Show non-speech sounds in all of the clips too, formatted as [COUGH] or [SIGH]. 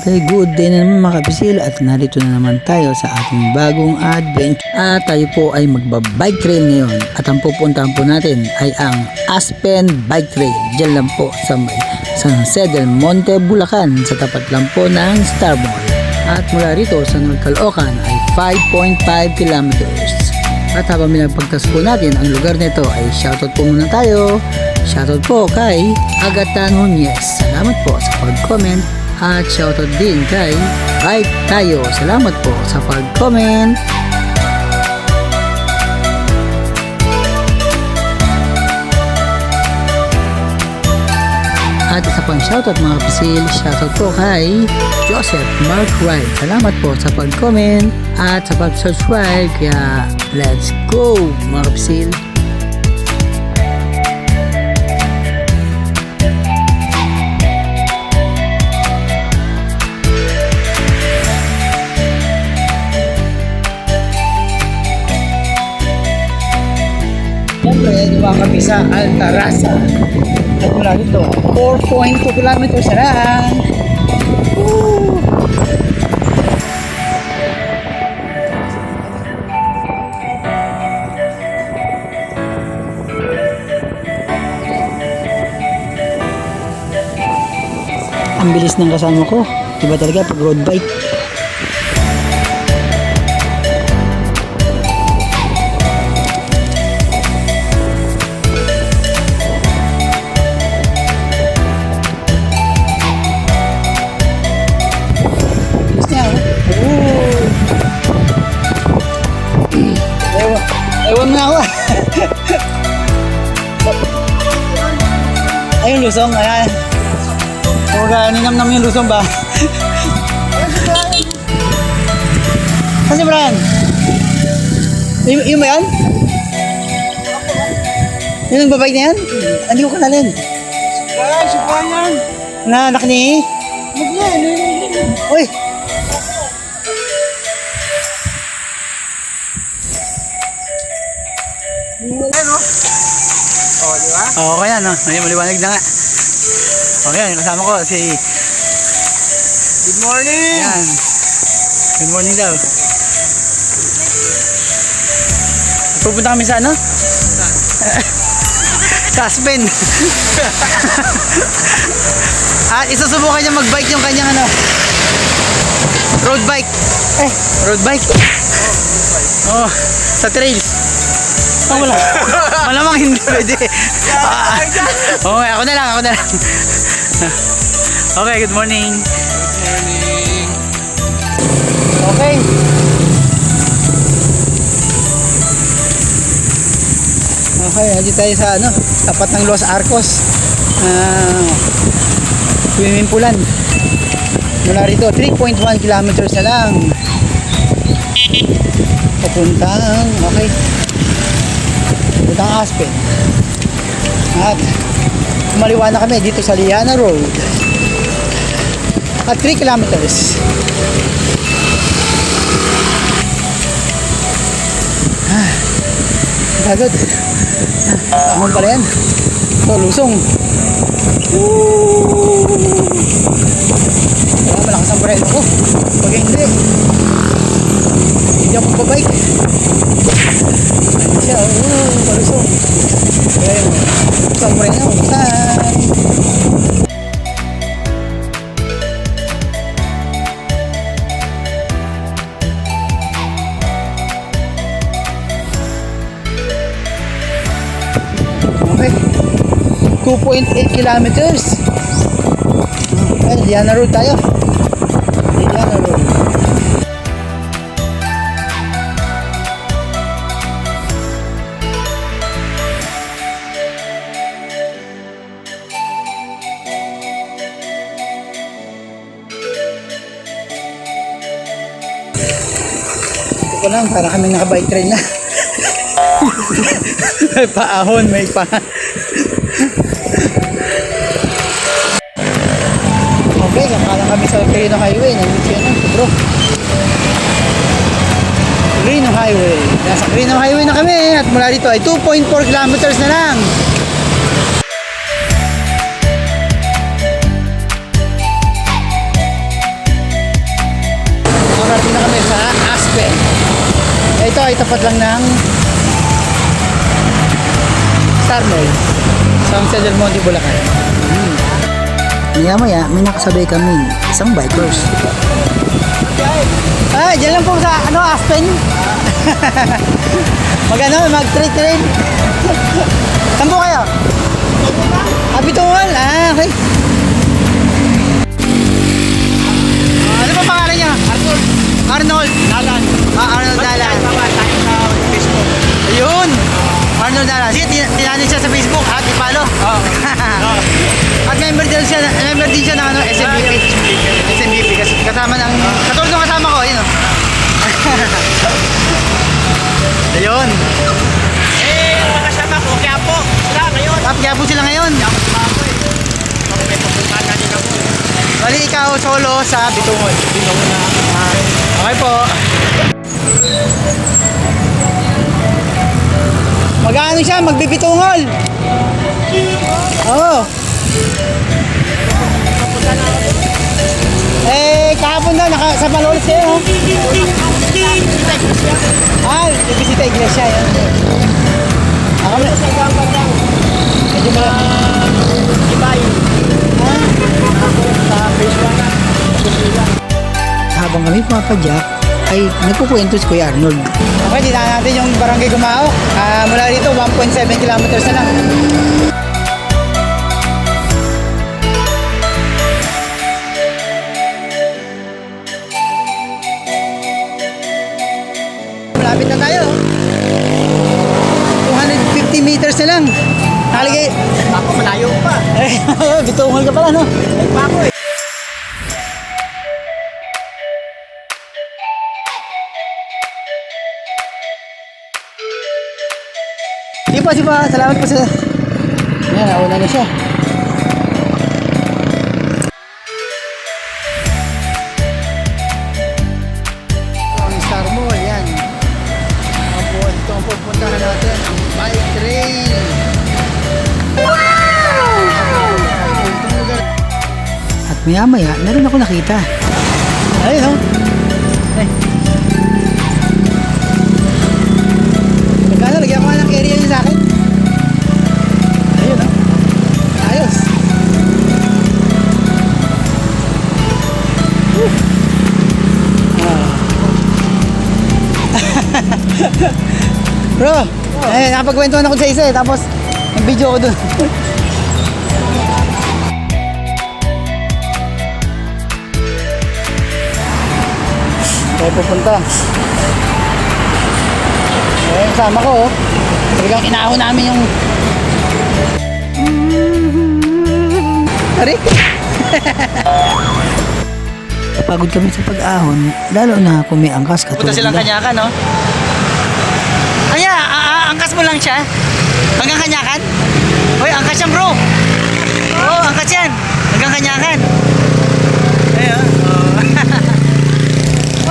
Okay, good day na naman mga kapisil at narito na naman tayo sa ating bagong adventure. At tayo po ay magbabike trail ngayon at ang pupuntahan po natin ay ang Aspen Bike Trail. Diyan lang po sa may San Jose del Monte, Bulacan sa tapat lang po ng Star Mall. At mula rito sa North Caloocan ay 5.5 kilometers. At habang pinagpagtas po natin ang lugar nito ay shoutout po muna tayo. Shoutout po kay Agatan Nunez. Salamat po sa pag-comment. At shoutout din kay Bike Tayo. Salamat po sa pag-comment. At isa pang shoutout mga kapisil, shoutout po kay Joseph Mark Wright. Salamat po sa pag-comment at sa pag-subscribe. Kaya let's go mga kapisil. Siyempre, duwa kami sa Altarasa. At mula dito, 4.2 kilometers na lang. Woo! Ang bilis ng kasama ko. Iba talaga pag road bike. Lusong. Ayan. Huwag ka ninam-nam yung lusong ba? Saan si Brian? Y- yun ba yan? Yung nagbabike na yan? Hindi ko kanalin. Ay, si Brian! Na anak ni... Magyan! Uy! Ano? Oh, di ba? Oo, okay na, no? Maliwanag na nga. Okay, yung kasama ko si... Good morning! Ayan. Good morning daw. Pupunta kami sa ano? sa Aspen. At [LAUGHS] isusubukan niya mag-bike yung kanyang ano? Road bike. Eh, road bike. Oh, sa trails. Oh, wala. Malamang hindi pwede. [LAUGHS] Ah, okay, ako na lang, ako na lang. okay, good morning. Morning! Okay. Okay, nandito tayo sa ano, tapat ng Los Arcos. Uh, swimming poolan. Mula rito, 3.1 kilometers na lang. Papuntang, okay. Papuntang Aspen. At kumaliwa na kami dito sa Liana Road. At 3 kilometers. Agad. Ahon pala yan. So, lusong. Woo! Kaya malakas ang brelo ko. Pag hindi, hindi ako babike. Ano siya? Oo, palusong. Kaya. Okay. 2.8 kilometers. Ay, Liana Road tayo. Para kami nakabike train na. [LAUGHS] may paahon, may pa. Okay, kakala kami sa Quirino Highway. Nandito yan ang bro. Quirino Highway. Nasa Quirino Highway na kami at mula dito ay 2.4 kilometers na lang. Ito ay tapat lang ng Star Mall sa San Del Monte, Bulacan. Hmm. Maya maya, may nakasabay kami isang bikers. Ah, dyan lang po sa ano, Aspen. [LAUGHS] mag ano, mag trade trade. Saan po kayo? Ah, Bituan. Ah, okay. Ah, ano pa pangalan niya? Arnold. Arnold. Dalan. Ah, Arnold Dalan. Tayo sa Facebook. Ayun. Arnold Dalan. Sige, tin- tinanin siya sa Facebook at ipalo. Oo. [LAUGHS] At member din siya, member din siya ng ano, SMBP. SMBP kasi kasama ng katulad ng kasama ko, yun oh. [LAUGHS] Ayun. Eh, mga kasama ko, kaya po. Sila ngayon. Tap kaya po sila ngayon. Bali ikaw solo sa Bitungol. Binungo na. Okay po. Mag-ano siya? Magbibitungol. Oo. Eh, kahapon daw, naka, sa Malolos kayo, no? Ah, bibisita iglesia, yan. Ako na. Medyo ba? Ibay. Ah, Sa Facebook na. Habang kami pumapadyak, ay nagkukwento si Kuya Arnold. Okay, dinaan natin yung barangay Gumao. Ah, mula dito, 1.7 kilometers na lang. Malapit na tayo. Po, sige po. Salamat po sa... Yan, nauna na siya. Ang Star Mall, yan. Ang po, ito ang pupuntahan natin. Bike trail. Wow! At maya maya, meron ako nakita. Ayun, oh. Ay. [LAUGHS] Bro, eh, nakapagkwentuhan ako sa isa eh, tapos yung video ko dun. [LAUGHS] Tayo pupunta. Eh, kasama ko, oh. Talagang inahon namin yung... Tari? Pagod kami sa pag-ahon, lalo na kung may angkas katulad Punta silang kanyakan, no? Aya, a- a- angkas mo lang siya. Hanggang kanyakan? Hoy, angkas yan bro. Oo, oh, angkas yan. Hanggang kanyakan. Ayun. Oh,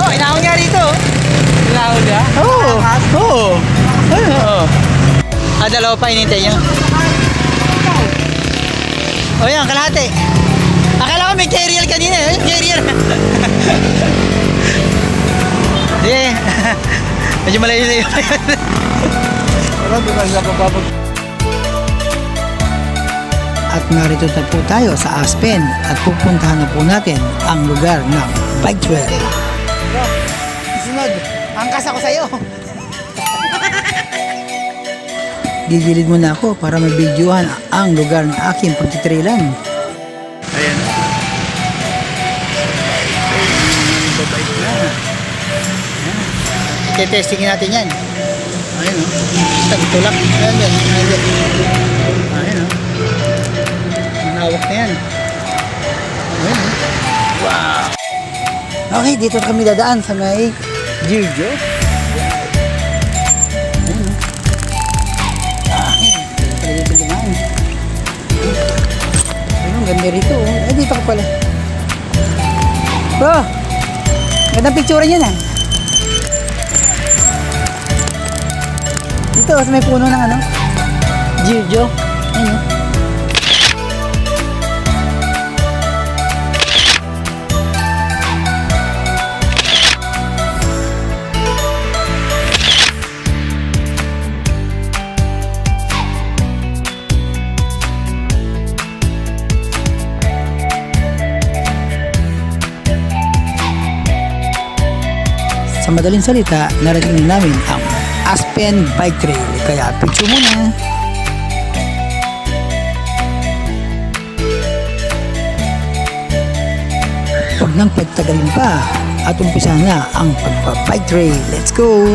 [LAUGHS] oh inahon nga rito. Inahon niya? Oo. Oo. Ayun. Oo. Ah, dalawa pa inintay nyo. O yan, kalahati. Akala ko may carrier kanina eh. Carrier. [LAUGHS] Medyo malayo-layo pa yun. Wala, doon lang siya papapag. At narito na po tayo sa Aspen at pupuntahan na po natin ang lugar ng bike trail. Sunod, angkas ako sa'yo. Gigilid muna ako para mabidyohan ang lugar ng aking pagtitrailan. Testingin natin yan. Ayun o. Basta tulak. Ayun yan. Ayun yan. Ayun o. Manawak na yan. Ayun o. Wow. Okay, dito kami dadaan sa may Giorgio. Ayun o. Ay, talaga ito dumaan. Ayun, ang ganda rito. oh. Ay, dito ka pala. Bro, gandang picture niyan ah. dito sa may puno ng ano? Jirjo. Ayun. Sa madaling salita, narinig namin ang Aspen Bike Trail. Kaya picture muna. Huwag nang pagtagalin pa at umpisa na ang pagpa-bike trail. Let's go!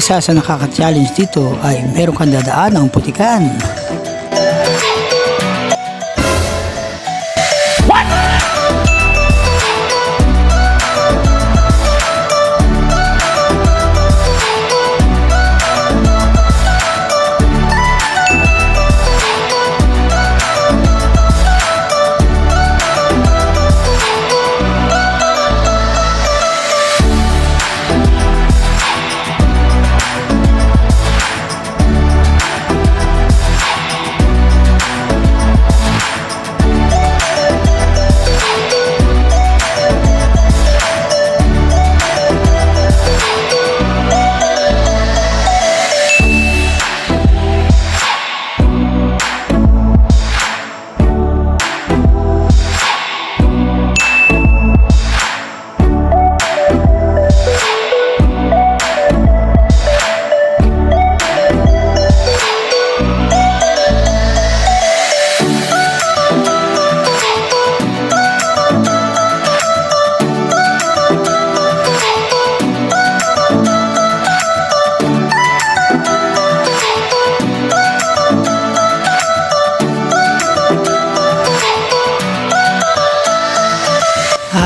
Isa sa nakaka-challenge dito ay meron kang dadaan ng putikan.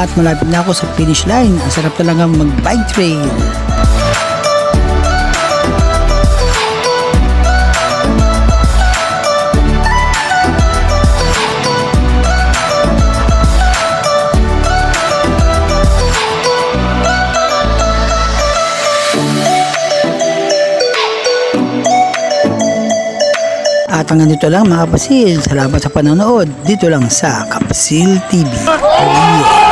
At malapit na ako sa finish line. Ang sarap talaga mag-bike trail. At hanggang dito lang mga kapasil. Salamat sa panonood. Dito lang sa Kapsil TV. Yeah.